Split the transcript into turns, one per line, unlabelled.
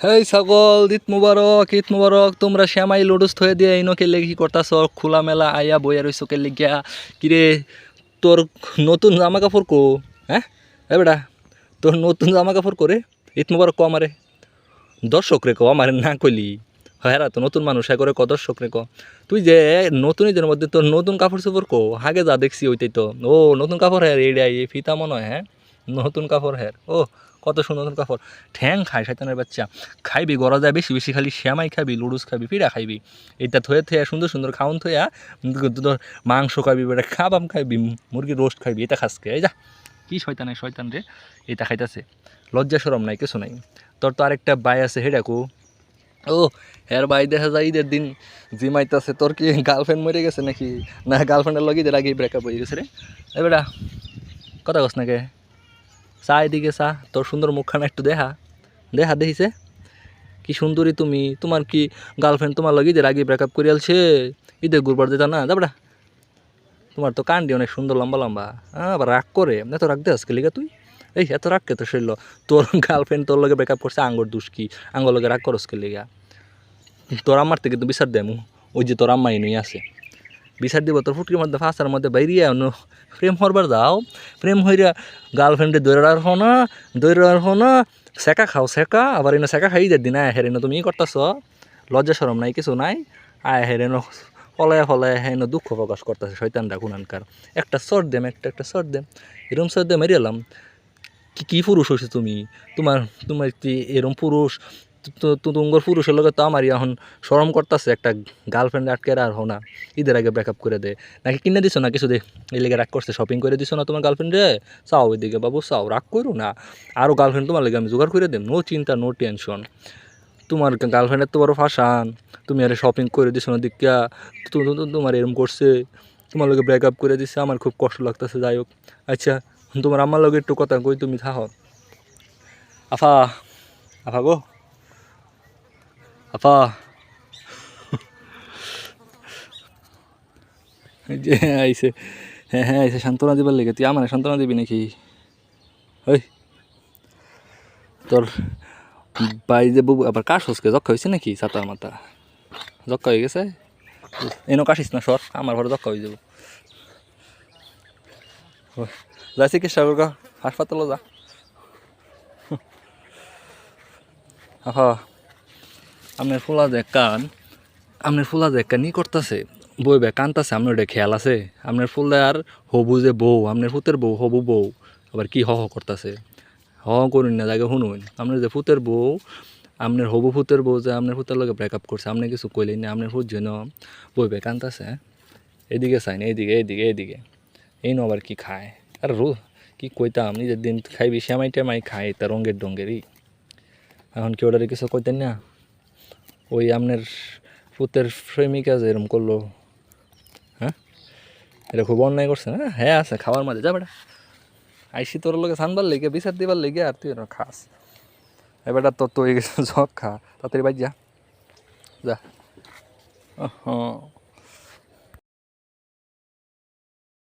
হেই সকল ঈদ মুবারক ঈদ মুবারক। তোমরা শ্যামাই লুডুস থয়ে দিয়ে এই নকে লেগে কি করতাছ? খোলা মেলা আইয়া বইয়া রইছ কে লিগিয়া? কিরে, তোর নতুন জামা কাপড় কো? হ্যাঁ? এ বেটা, তোর নতুন জামা কাপড় করে ঈদ মুবারক ক আমারে। দর্শক রে ক, আমারে না কইলি। হ্যাঁ তো নতুন মানুষ হ্যাঁ করে ক, দর্শক রে ক। তুই যে নতুন ঈদের মধ্যে তোর নতুন কাপড় চোপড় কো হাগে যা দেখছি ওইটাই তো। ও, নতুন কাপড় হ্যাঁ এই ফিতা মনে হয় হ্যাঁ? নতুন কাপড় হ্যাঁ ও কত সুন্দর নতুন কাপড়। ঠ্যাং খায়, শয়তানের বাচ্চা। খাইবি গড়া যায় বেশি বেশি খালি শ্যামাই খাবি, লুডুস খাবি, পিড়া খাইবি। এটা থয়ে থয়ে, সুন্দর সুন্দর খাওন থইয়া তোর মাংস খাবি বেটা খাবাম খাইবি, মুরগির রোস্ট খাইবি, এটা খাসকে এই যা, কি শয়তানে শয়তান রে, এটা খাইতাছে। লজ্জা সরম নাই, কিছু নাই। তোর তো আরেকটা বাই আছে হেডাকু ও হ্যার ভাই দেখা যায় ঈদের দিন, জিমাইতাছে, তোর কি গার্লফ্রেন্ড মরে গেছে নাকি? না গার্লফ্রেন্ডের লগে ঈদের আগেই ব্রেকআপ হয়ে গেছে রে। এ বেটা কথা কস নাকি চা এদিকে চা তোর সুন্দর মুখখানা একটু দেখা। দেখা, দেখিছে? কি সুন্দরী তুমি তোমার কি গার্লফ্রেন্ড তোমার লগে ঈদের আগে ব্রেকআপ করে আলছে? ঈদের গুরবার দিতা না যাবড়া তোমার তো কান্ডি অনেক সুন্দর লম্বা লম্বা। হ্যাঁ আবার রাগ করে। এত রাগ দে আজকে লিগা তুই। এই, এত রাগ কে তো শৈল তোর গার্লফ্রেন্ড তোর লগে ব্রেকআপ করছে, আঙ্গর দুষ কি? আঙ্গর লগে রাগ করস কে লিগা? তোর আম্মার থেকে তো বিচার দেমু ওই যে তোর আম্মাই নই আছে। বিচার দিব, তোর ফুটকির মধ্যে ফাঁসার মধ্যে বাইরিয়া প্রেম হরবার দাও প্রেম হইরা গার্লফ্রেন্ডে দৈরা আর হো না, দৈরা আর হো না। সেকা খাও সেকা আবার এনে সেকা খাই দিন আয় হেরেন তুমি ই করতেছ? লজ্জা সরম নাই, কিছু নাই। আয় হেরেন ফলায় ফলায় হেন দুঃখ প্রকাশ করতেছে শৈতানরা গুণানকার একটা সর দেম, একটা একটা সর দেম। এরম সর দে মেরে এলাম। কি কি পুরুষ হয়েছে তুমি? তোমার তোমার কি এরম পুরুষ? তোমার পুরুষের লগে তো আমারই এখন সরম করতেছে, একটা গার্লফ্রেন্ড আটকে আর হো না। ঈদের আগে ব্রেকআপ করে দে। নাকি কিনে দিছো না কিছু দে? এই লেগে রাগ করছে শপিং করে দিছো না তোমার গার্লফ্রেন্ডে চাও ওইদিকে বাবু, চাও, রাগ করো না। আরও গার্লফ্রেন্ড তোমার লেগে আমি জোগাড় করে দেব নো চিন্তা নো টেনশন তোমার গার্লফ্রেন্ডের তো বড় ফাঁসান। তুমি আরে শপিং করে দিছো না দিকা তোমার এরম করছে। তোমার লগে ব্রেকআপ করে দিছে, আমার খুব কষ্ট লাগতেছে, যাই হোক। আচ্ছা তোমার আমার লগে একটু কথা কই, তুমি থাকো আফা আফা গো। এই যে আইসে হ্যাঁ হ্যাঁ আইসে সান্ত্বনা দিবার লেগে তুই আমার সান্ত্বনা দিবি নাকি ওই তোর বাই যে বুবু আবার কাশ হসকে জক্কা হয়েছে নাকি সাতার মাথা জক্কা হয়ে গেছে এনো কাশিস না সর আমার ঘরে জক্কা হয়ে যাব যা চিকিৎসা করগা হাসপাতালে যা আহা আপনার ফুলা যে কান আপনার ফুলা যে কান করতেছে, বই বে কানতাছে আপনার ওটা খেয়াল আছে? আপনার ফুল আর হবু যে বউ আপনার ফুতের বউ হবু বউ, আবার কি হ করতেছে? হ করুন না জায়গা শুনুন। আপনার যে ফুতের বউ আপনার হবু ফুতের বউ যে আপনার ফুতের লগে ব্রেকআপ করছে আপনি কিছু কইলেন না আপনার ফুট যেন বই বে কানতাছে এদিকে চাই না এদিকে এদিকে এদিকে এই আবার কি খায়? আর রো কি কইতাম, নিজের দিন খাইবি শ্যামাই টেমাই খাই তা রঙের ডঙ্গেরই এখন কি ওটারে কিছু কইতেন না? ওই আপনার পুতের প্রেমিকা যে এরম করল। হ্যাঁ? এটা খুব অন্যায় করছে না? হ্যাঁ আছে, খাওয়ার মাঝে। যা বেটা। আইসি তোর লোকে সানবার লেগে, বিচার দিবার লেগে, আর তুই খাস। এবারটা তোর তো জগ খা। তাড়াতাড়ি বাজ যা। যা। ও